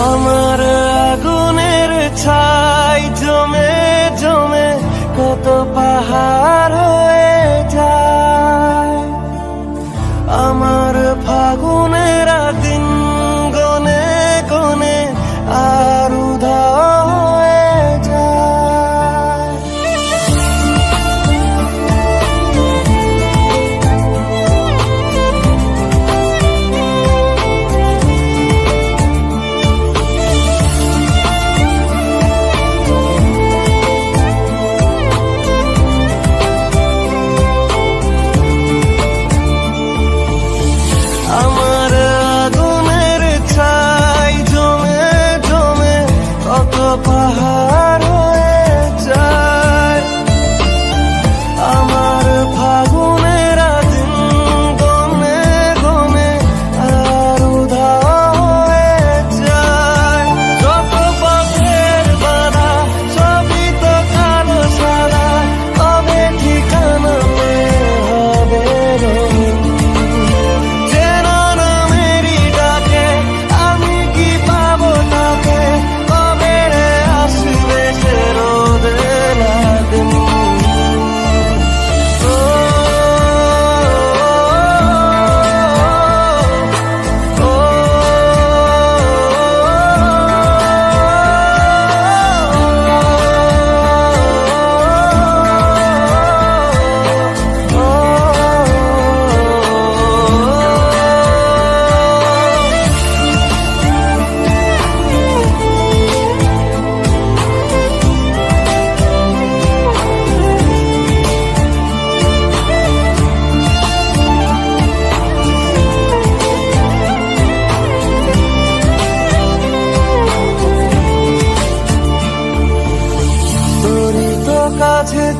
আমার আগুনের ছাই জমে জমে কত পাহাড়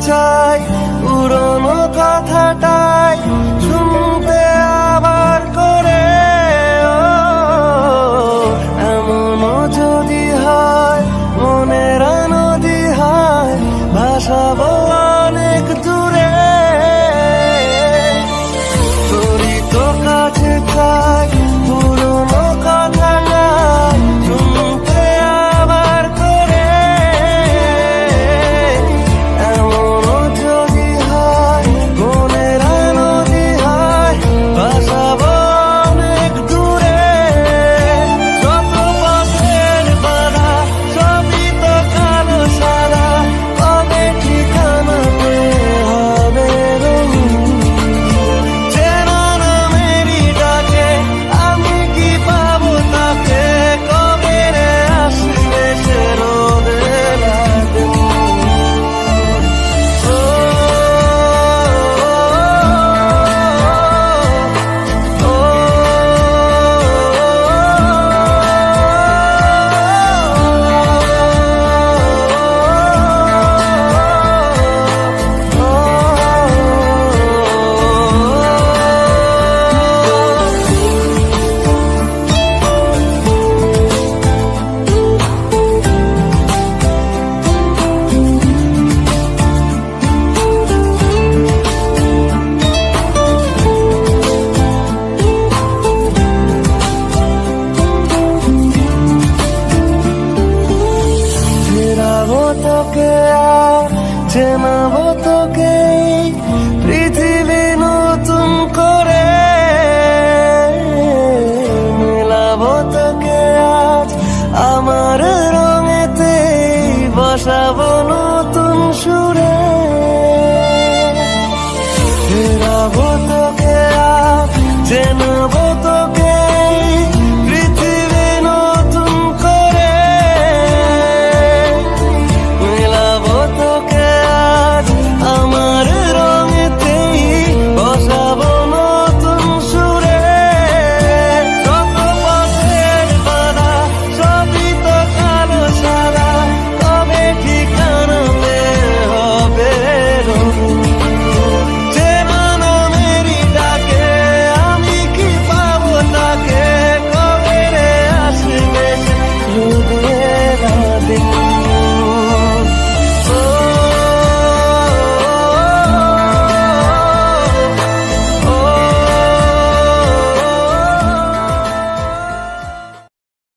চাই পুরনো কথাটাই শুনতে আবার করে। এমনও যদি হয় মনের নদী হয় ভাষাবো চেনাবো তোকে পৃথিবী নতুন করে মেলাবো তোকে আজ আমার রঙেতে বসাবো